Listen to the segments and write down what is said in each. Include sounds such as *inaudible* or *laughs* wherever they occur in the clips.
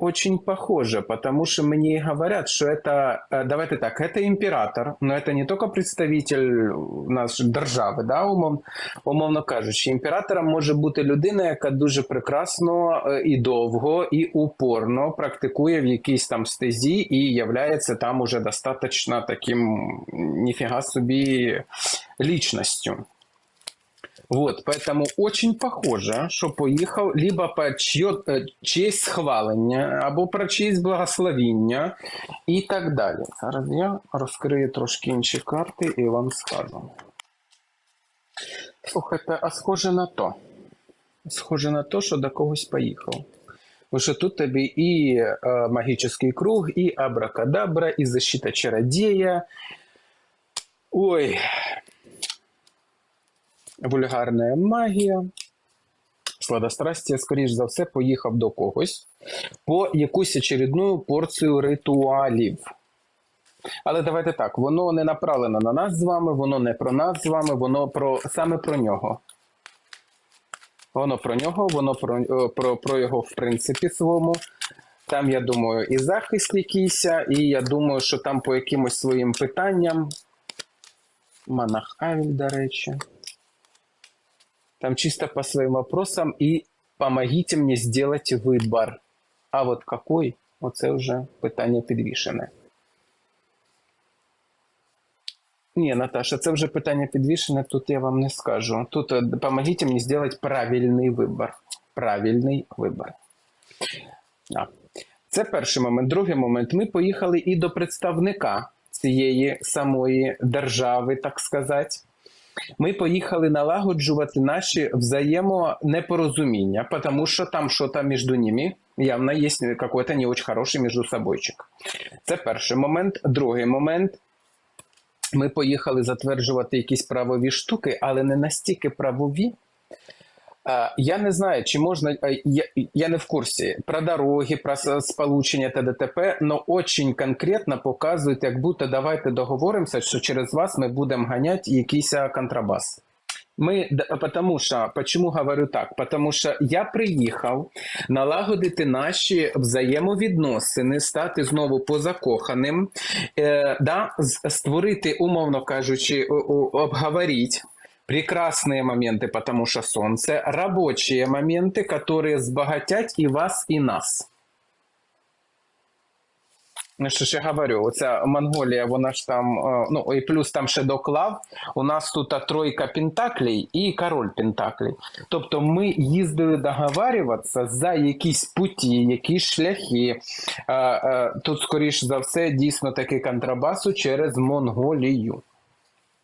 очень похоже, потому что мне говорят, что это, э, давайте так, это император, но это не только представитель нашої держави, да, умов, умовно кажучи, імператором може бути людина, яка дуже прекрасно е, і довго, і упорно практикує в якійсь там стезі і являється там уже достатньо таким ніфіга собі личностью. Вот, поэтому очень похоже, що поїхав либо по чье, е, честь схвалення, або про честь благословіння і так далі. Зараз я розкрию трошки інші карти і вам скажу. Слухайте, а схоже на то. Схоже на то, що до когось поїхав. Бо що тут тобі і е, магічний круг, і абракадабра, і защита чародея. Ой, вульгарна магія. Сладострастя, скоріш за все, поїхав до когось по якусь очередну порцію ритуалів. Але давайте так, воно не направлено на нас з вами, воно не про нас з вами, воно про саме про нього. Воно про нього, воно про, е, про, про його в принципі своєму. Там, я думаю, і захист якийсь, і я думаю, що там по якимось своїм питанням. Монах Авель, до речі. Там чисто по своим вопросам и помогите мне сделать выбор. А вот какой? Оце вже питання підвішене. Ні, Наташа, це вже питання підвішене, тут я вам не скажу. Тут е, помогите мені зробити правильний вибір. Правильний вибір. А. Це перший момент. Другий момент. Ми поїхали і до представника цієї самої держави, так сказати. Ми поїхали налагоджувати наші взаємонепорозуміння, тому що там щось між ними явно є какой-то не дуже хороший між собойчик. Це перший момент. Другий момент. Ми поїхали затверджувати якісь правові штуки, але не настільки правові. Е, Я не знаю, чи можна. е, Я, я не в курсі про дороги, про сполучення та ДТП, але очень конкретно показують, як будто давайте договоримося, що через вас ми будемо ганяти якийсь контрабас. Ми, потому що, почему говорю так? Потому що я приїхав налагодити наші взаємовідносини, стати знову позакоханим, е, да, створити, умовно кажучи, о- о- обговорить прекрасные моменты, потому что солнце, рабочие моменты, которые сбогатят и вас, и нас. Ну, що ж я говорю, оця Монголія, вона ж там, е, ну і плюс там ще доклав. У нас тут а, тройка пентаклей і король пентаклей. Тобто ми їздили договарюватися за якісь путі, якісь шляхи. Е, е, Тут, скоріш за все, дійсно таки контрабасу через Монголію.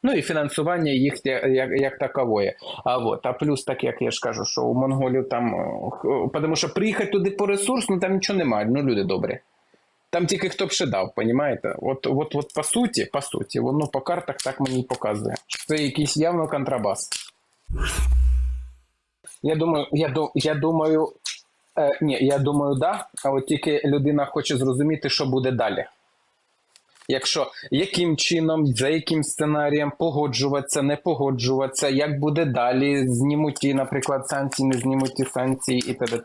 Ну і фінансування їх як, як, таковое. А вот, а плюс, так як я ж кажу, що у монголів там, е, тому що приїхати туди по ресурс, ну там нічого немає, ну люди добрі. Там тільки хто б ще дав, понімаєте? От, от, от по суті, по суті, воно по картах так мені показує. що Це якийсь явно контрабас. Я думаю, я, я думаю, е, ні, я думаю, да. А от тільки людина хоче зрозуміти, що буде далі. Якщо яким чином, за яким сценарієм погоджуватися, не погоджуватися, як буде далі, знімуть наприклад, санкції, не знімуть ті санкції і т.д.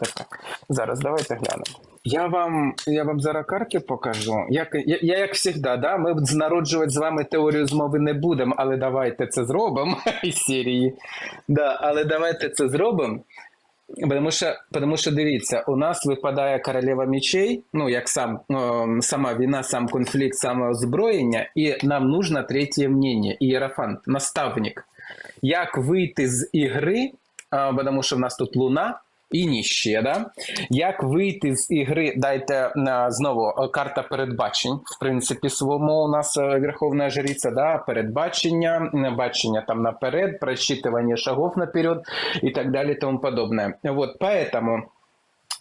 Зараз давайте глянемо. Я вам, я вам зараз карти покажу. Як, я, я як завжди, да? ми народжувати з вами теорію змови не будемо, але давайте це зробимо *laughs* із серії. Да, але давайте це зробимо. Тому що, потому що дивіться, у нас випадає королева мечей, ну як сам сама війна, сам конфлікт, саме озброєння, і нам нужно третє мнення, ієрофант, наставник. Як вийти з ігри, тому що в нас тут луна і ніще, да? Як вийти з ігри, дайте знову е, карта передбачень, в принципі, своєму у нас е, Верховна Жриця, да? передбачення, бачення там наперед, просчитывание шагов наперед і так далі, тому подобне. Вот, поэтому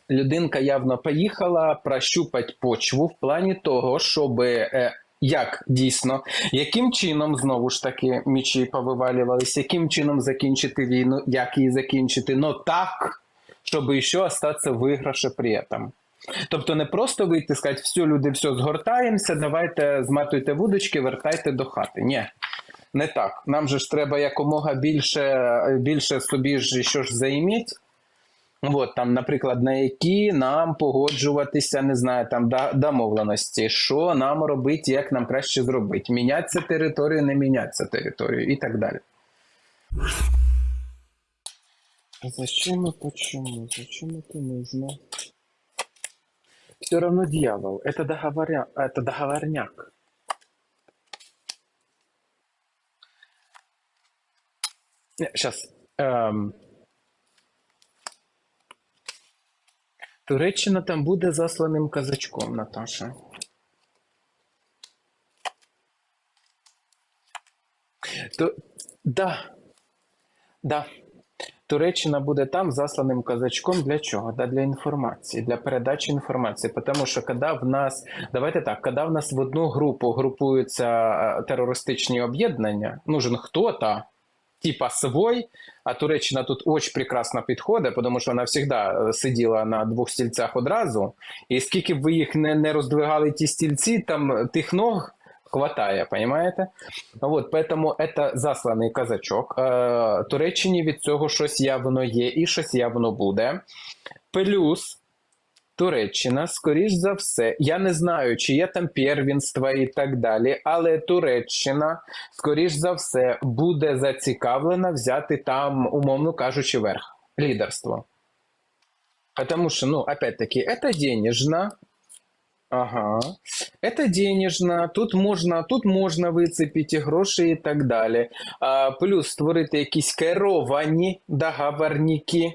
людинка явно поїхала прощупати почву в плані того, щоб е, як дійсно, яким чином знову ж таки мічі повивалювалися, яким чином закінчити війну, як її закінчити, но так, щоб ще остатися в виграші при этом. Тобто не просто вийти і сказати, все, люди, все, згортаємося, давайте зматуйте вудочки, вертайте до хати. Ні. Не так. Нам же ж треба якомога більше, більше собі ж що ж заіміть. От там, наприклад, на які нам погоджуватися, не знаю, там домовленості, що нам робити, як нам краще зробити, міняться територію, не міняться територію і так далі. Зачем и почему? Зачем это нужно? Все равно дьявол. Это, договоря... это договорняк. Сейчас. Туреччина там буде засланим казачком, Наташа. То... Да. Да. Туреччина буде там засланим казачком для чого? Да для інформації, для передачі інформації. Тому що коли в нас, давайте так, коли в нас в одну групу групуються е, терористичні об'єднання, нужен хто-то, типа свой, а Туреччина тут очень прекрасно підходить, тому що вона завжди сиділа на двох стільцях одразу. І скільки б ви їх не, не роздвигали ті стільці, там тих ног хватає, понимаєте? От, поэтому це засланий казачок. Е, Туреччині від цього щось явно є і щось явно буде. Плюс Туреччина, скоріш за все, я не знаю, чи є там первенства і так далі, але Туреччина, скоріш за все, буде зацікавлена взяти там, умовно кажучи, верх, лідерство. Потому что, ну, опять-таки, это денежно, Ага. Это денежно, тут можна, тут можна вицепити гроші і так далі. А, плюс створити якісь керовані договорники.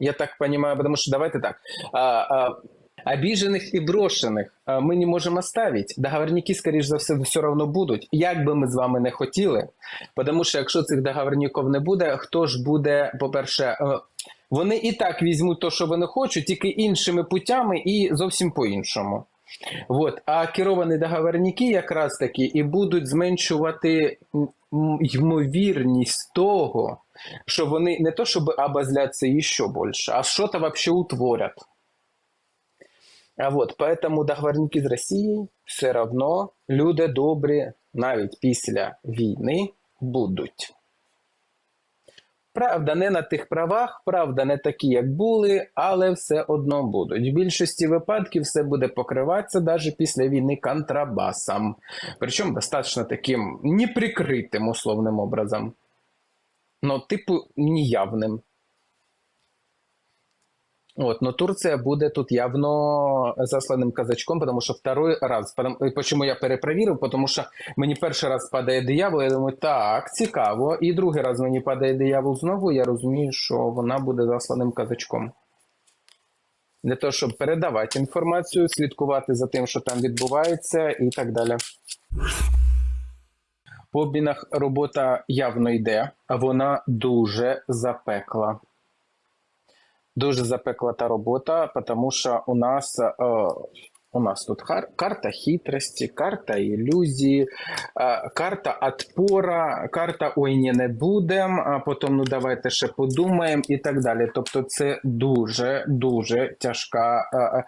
Я так понимаю, потому что давайте так. А, а, обиженных и брошенных а, ми не можемо оставити. Договорники, скоріш за все, все одно будуть. Як би ми з вами не хотіли. Тому що якщо цих договорників не буде, хто ж буде, по-перше, е, вони і так візьмуть те, що вони хочуть, тільки іншими путями і зовсім по-іншому. От. А керовані договорники якраз таки і будуть зменшувати ймовірність того, що вони не то щоб обозляться ще більше, а що-то взагалі утворять. А от, поэтому договорники з Росією все одно люди добрі навіть після війни будуть. Правда, не на тих правах, правда, не такі, як були, але все одно будуть. В більшості випадків все буде покриватися навіть після війни контрабасом. Причому достатньо таким неприкритим условним образом. Ну, типу, неявним. От, но Турція буде тут явно засланим казачком, тому що второй раз. Потому, я перепровірив? Тому що мені перший раз падає диявол, я думаю, так, цікаво. І другий раз мені падає диявол знову, я розумію, що вона буде засланим казачком. Для того, щоб передавати інформацію, слідкувати за тим, що там відбувається, і так далі. По обмінах робота явно йде, а вона дуже запекла. Дуже запекла та робота, тому що у нас, е, у нас тут кар- карта хитрості, карта ілюзії, е, карта отпора, карта ой, ні, не будем, а потім ну давайте ще подумаємо і так далі. Тобто це дуже, дуже тяжка, е,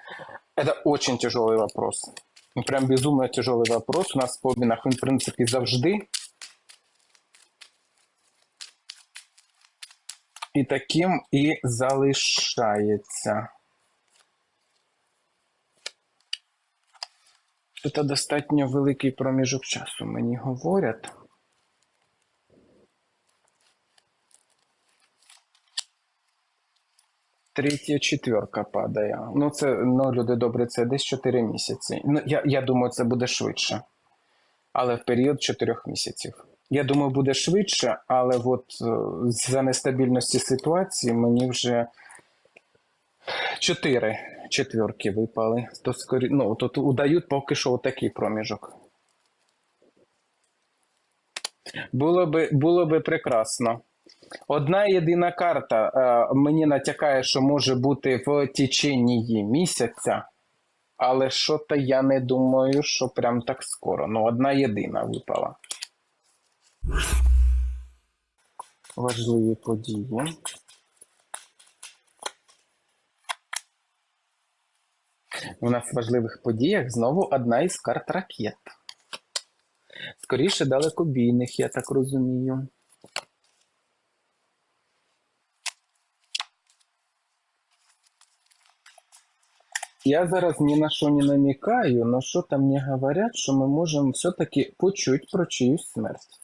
це дуже тяжелий вопрос. Прям безумно тяжелий вопрос. У нас по обмінах він, в принципі, завжди. І таким і залишається. Це достатньо великий проміжок часу, мені говорять. Третя четверка падає. Ну, це, ну, люди добрі, це десь 4 місяці. Ну, я, я думаю, це буде швидше. Але в період 4 місяців. Я думаю, буде швидше, але от е, за нестабільності ситуації мені вже 4 четверки випали. То скорі... ну, тут удають поки що такий проміжок. Було би, було би прекрасно. Одна єдина карта е, мені натякає, що може бути в течение місяця, але що-то я не думаю, що прям так скоро. Ну, одна єдина випала. Важливі події. У нас в важливих подіях знову одна із карт ракет. Скоріше далекобійних, я так розумію. я зараз ні на що не намікаю, но що там мені говорять, що ми можемо все-таки почуть про чиюсь смерть.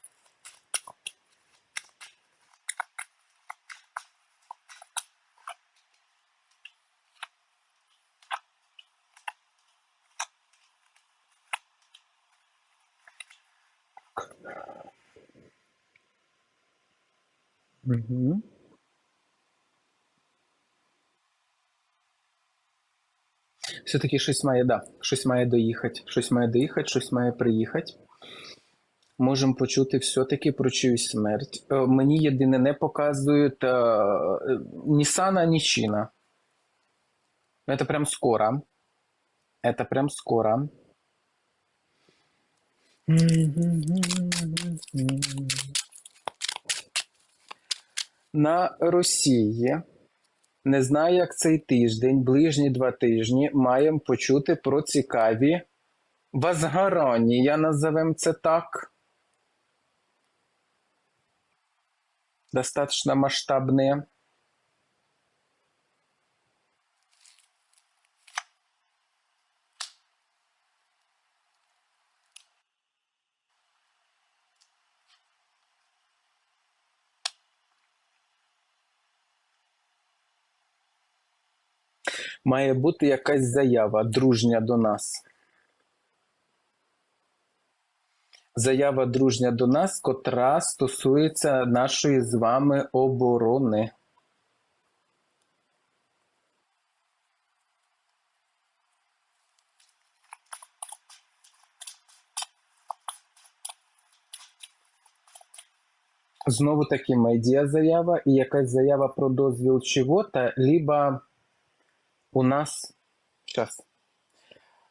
Угу. Все-таки щось має, да, щось має доїхати, щось має доїхати, щось має приїхати. Можемо почути все-таки про чиюсь смерть. Е, Мені єдине не показують е, е, ні сана, ні чина. Это прям скоро. Это прям скоро. На Росії, не знаю, як цей тиждень, ближні два тижні, маємо почути про цікаві возгорання, назовем це так. Достаточно масштабные. Має бути якась заява дружня до нас. Заява дружня до нас, котра стосується нашої з вами оборони. Знову таки медіа заява і якась заява про дозвіл чого-то, либо у нас щас,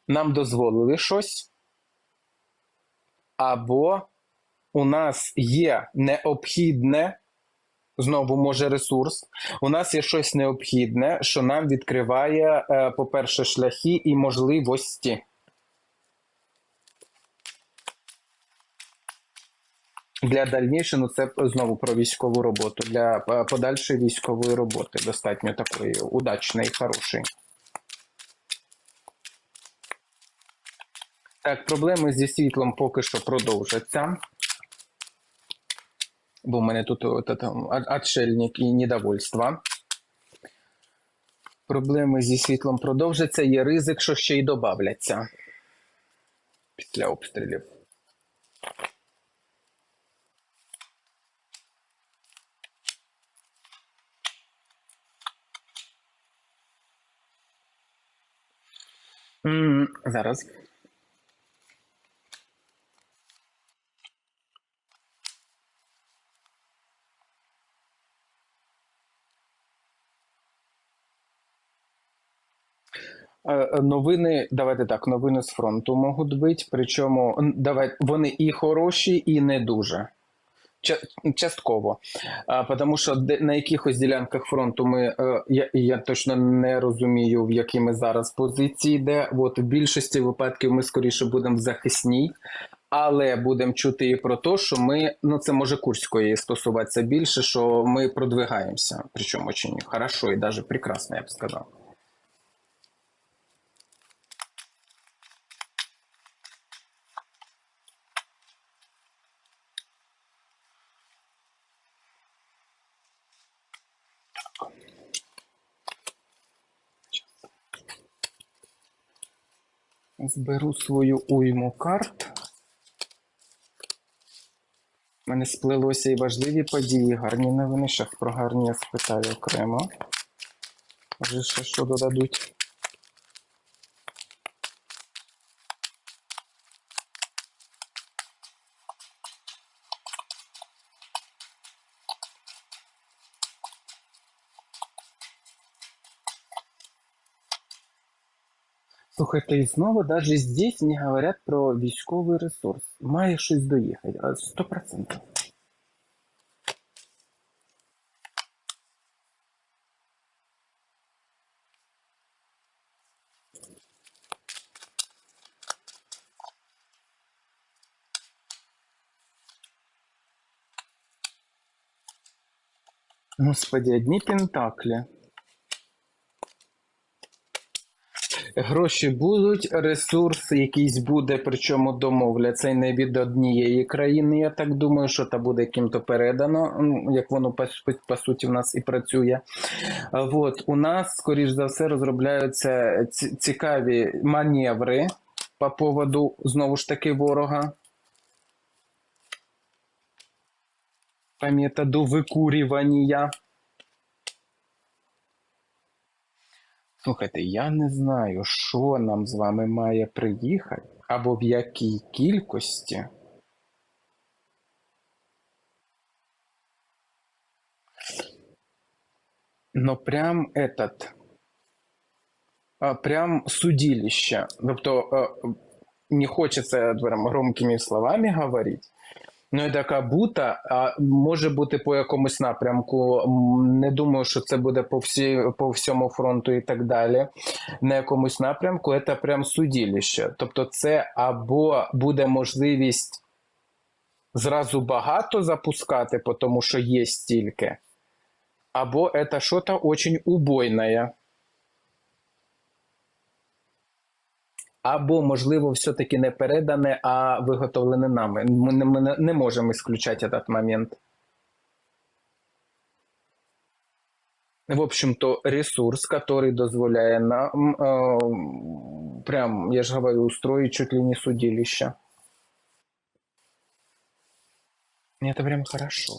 нам дозволили щось, або у нас є необхідне, знову може ресурс, у нас є щось необхідне, що нам відкриває, е, по-перше, шляхи і можливості. Для дальнішого, ну це знову про військову роботу. Для е, подальшої військової роботи достатньо такої удачної, хорошої. Так, проблеми зі світлом поки що продовжаться. Бо в мене тут от, от, отшельник і недовольство. Проблеми зі світлом продовжаться. Є ризик, що ще й добавляться після обстрілів. М, Зараз. Е, е, Новини, давайте так, новини з фронту можуть бути, причому н- давай, вони і хороші, і не дуже. Ча- Частково. Тому що де, на якихось ділянках фронту ми, е, я, я точно не розумію, в якій ми зараз позиції йде. От в більшості випадків ми скоріше будемо в захисній, але будемо чути і про те, що ми, ну це може Курської стосуватися більше, що ми продвигаємося. Причому очень хорошо і навіть прекрасно, я б сказав. Зберу свою уйму карт. У мене сплелося і важливі події, гарні новини. Щас про гарні я спитаю окремо. Може, ще що додадуть. Слухайте, і знову навіть здесь не говорять про військовий ресурс. Має щось доїхати, а 100%. Господи, одні пентаклі. Гроші будуть, ресурс якийсь буде, причому домовляться і не від однієї країни. Я так думаю, що це буде ким-то передано, як воно по, по суті в нас і працює. От у нас, скоріш за все, розробляються цікаві маневри по поводу знову ж таки ворога. По методу викурювання. Слухайте, я не знаю, що нам з вами має приїхати, або в якій кількості. Но прям этот, прям судилище. Тобто не хочеться громкими словами говорити, Ну, це як будто, а може бути по якомусь напрямку. Не думаю, що це буде по, всі, по всьому фронту і так далі. На якомусь напрямку це прям судилище. Тобто, це або буде можливість зразу багато запускати, тому що є стільки, або це щось дуже убойне. Або, можливо, все-таки не передане, а виготовлене нами. Ми не, ми не- не можемо исключати этот момент. В общем-то, ресурс, который дозволяє нам, э, прям, я же говорю, устроить чуть ли не судилище. И Это прям хорошо.